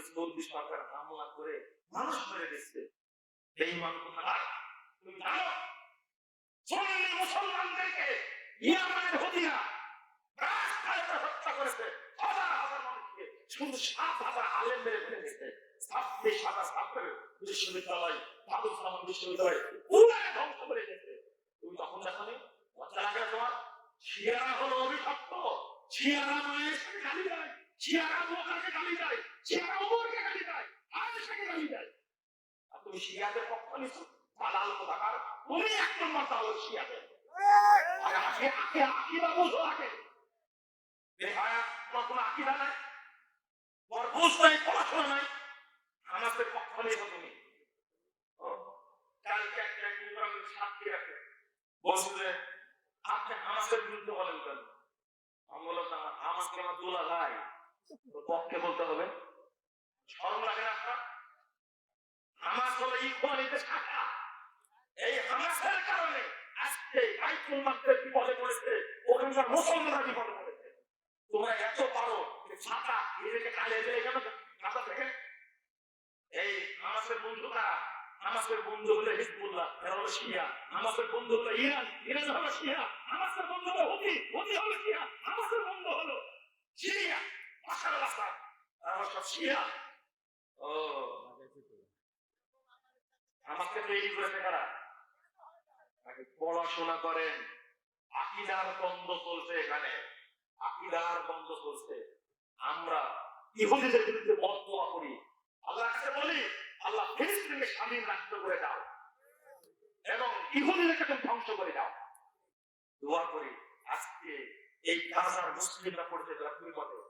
করে চল্লিশ টাকার হামলা করে মানুষ মেরে দিচ্ছে। এই মানুষ তুমি জানো, সুন্নি মুসলমানদেরকে ইয়ামানের হদিয়া রাস্তায় হত্যা করেছে। হাজার হাজার মানুষকে শুধু সাত হাজার আলেম মেরে ফেলে ছাব্বিশ হাজার ছাত্রের বিশ্ববিদ্যালয় দারুল সালাম বিশ্ববিদ্যালয় পুরাই ধ্বংস করে দিয়েছে। তুমি তখন দেখো নি লজ্জা লাগে তোমার। শিয়ারা হলো অভিশপ্ত। শিয়ারা মায়ের সাথে গালি দেয়। শিয়ারা বোকাকে গালি দেয় শিয়ারা ওমরকে গালি দেয় নাই? তোমার বুঝ নাই, পড়াশোনা আমাদের তুমি। কালকে একটা ইব্রাহিম সাক্ষী রাখে বলছে যে বলেন কেন? আমি বললাম আমাকে আমার দোলা ভাই পক্ষে বলতে হবে। আপনার? হামাস হলো ইকবালিতে এই হামাসের কারণে আজকে বিপদে পড়েছে, ওখানকার মুসলমানরা বিপদে পড়েছে। তোমরা এত পারো ছাতা নিজেকে কালে কাঁচা থেকে এই হামাসের বন্ধু বন্ধু হলো হিজবুল্লাহ, এরা হলো শিয়া। বন্ধু হলো ইরান ইরান হলো শিয়া। হামাসের বন্ধু হলো হুতি হুতি হলো শিয়া। বন্ধু হলো ও আমাকে তৈরি করেছে কারা আগে পড়াশোনা করেন আকিদার দ্বন্দ্ব চলছে এখানে আকিদার দ্বন্দ্ব চলছে আমরা ইহুদিদের বিরুদ্ধে বদোয়া করি আল্লাহর কাছে বলি আল্লাহ ফিলিস্তিনকে স্বাধীন রাষ্ট্র করে দাও এবং ইহুদিদেরকে তুমি ধ্বংস করে দাও দোয়া করি আজকে এই গাজার মুসলিমরা ও লাফালাফি করছে বাংলাদেশ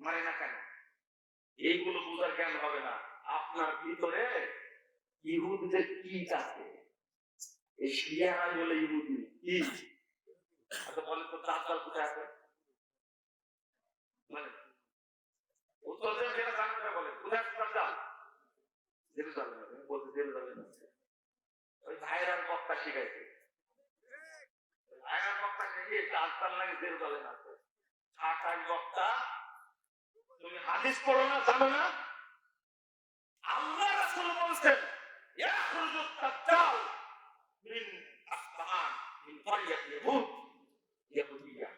মারে না কেন? এইগুলো বোঝার কেন হবে না। আপনার ভিতরে ইহুদিদের কি আছে। এই আচ্ছা বক্তা শিখাইছে। বক্তা হাদিস পড়ো না, জানো না? আল্লাহ রাসূল বলছেন ইয়াখরুজু দাজ্জাল মিন আসবাহান মিন ক্বরিয়াত ইয়াহুদ, ইয়াহুদিয়া।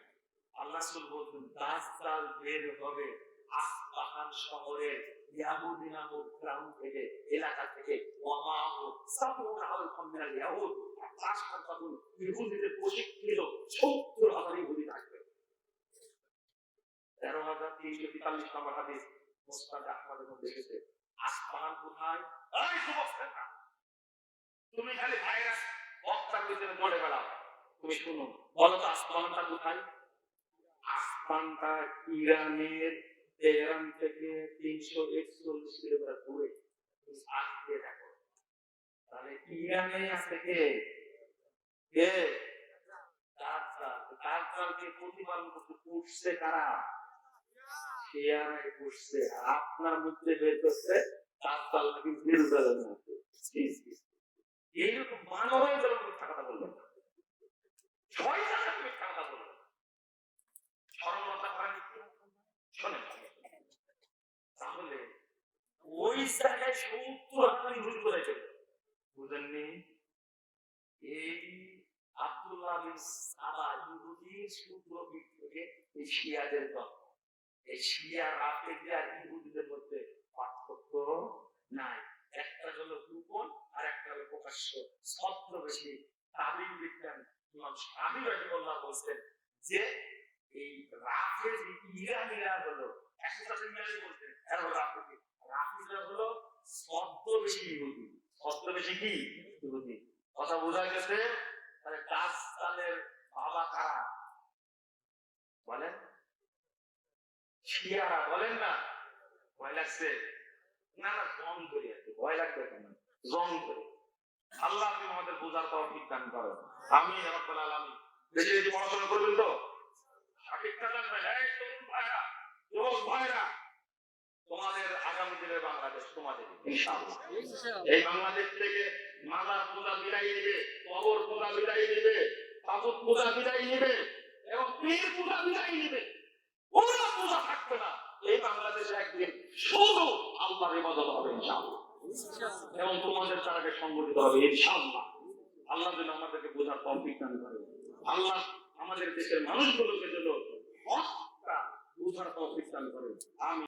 আল্লাহ রাসূল বলছেন, দাজ্জাল বের হবে আসবাহান শহরের ইয়াহুদি নামক গ্রাম থেকে, এলাকা থেকে। ওয়ামাহু সাবুন আলফাম মিনাল ইয়াহুদ। পাঁচ হাজার ইহুদিদের প্রশিক্ষিত সত্তর হাজার ইহুদি থাকবে। তেরো হাজার তিনশো তেতাল্লিশ নম্বর হাদিস মুস্তাদ আহমদের মধ্যে এসেছে আসমান কোথায়? তুমি খালি ভাইরাস বক্তার ভিতরে পড়ে বেড়াও। তুমি শুনো, বলো তো আসমানটা কোথায়? আসমানটা ইরানের তেহরান থেকে তিনশো একচল্লিশ কিলোমিটার দূরে। আজ দেখো। তাহলে ইরানে আছে কে? কে? দাজ্জাল। দাজ্জালকে প্রতিপালন করতে পুষছে কারা? পুষছে আর আপনার মধ্যে বের করছে নাকি জেরুজালেমে আছে ছি, ছি, ছি। এইরকম মানবাই যেন মিথ্যা কথা বলবেন না। শয়তানের মিথ্যা কথা বলবেন না। সরলতা তাহলে ওই জায়গায় সত্তর ইহুদি কোথায় চলে বুঝেননি এই আব্দুল্লাহ বিন সাবা ইহুদির এই শিয়াদের দল এই শিয়া রাফেজি ইহুদিদের মধ্যে পার্থক্য নাই। একটা হলো গোপন আর একটা হলো প্রকাশ্য। ছদ্মবেশী তাবিল বিজ্ঞান স্বামী রহিমুল্লাহ বলছেন যে এই রাফেজি ইরানিরা হলো একসাথে ইংরেজি বলছেন, এরা হলো রাফেজি রাফেজিরা হলো ছদ্মবেশী ইহুদি। ছদ্মবেশী কি? ইহুদি। কথা বোঝা গেছে? তাহলে দাসতালের বাবা কারা? বলেন। শিয়ারা বলেন না। ভয় লাগছে। না না জং করি কি, ভয় লাগবে কেন? জং করি আল্লাহ তুমি আমাদের বোঝার তৌফিক দান করো আমি রব্বুল বেশি বেশি পড়াশোনা করবেন তো? জানবেন এই তরুণ ভাইরা যুবক ভাইরা তোমাদের আগামী দিনের বাংলাদেশ তোমাদের এই বাংলাদেশ থেকে মাদার পূজা বিদায় নিবে কবর পূজা বিদায় নিবে তাবুত পূজা বিদায় নিবে এবং পীর পূজা বিদায় নিবে কোনো পূজা থাকবে না এই বাংলাদেশে একদিন শুধু আল্লাহর ইবাদত হবে ইনশাআল্লাহ। এবং তোমাদের তারাকে সংগঠিত হবে ইনশাআল্লাহ। আল্লাহ যেন আমাদেরকে বোঝার তৌফিক দান করে। আল্লাহ আমাদের দেশের মানুষগুলোকে যেন বোঝার তৌফিক দান করে। আমি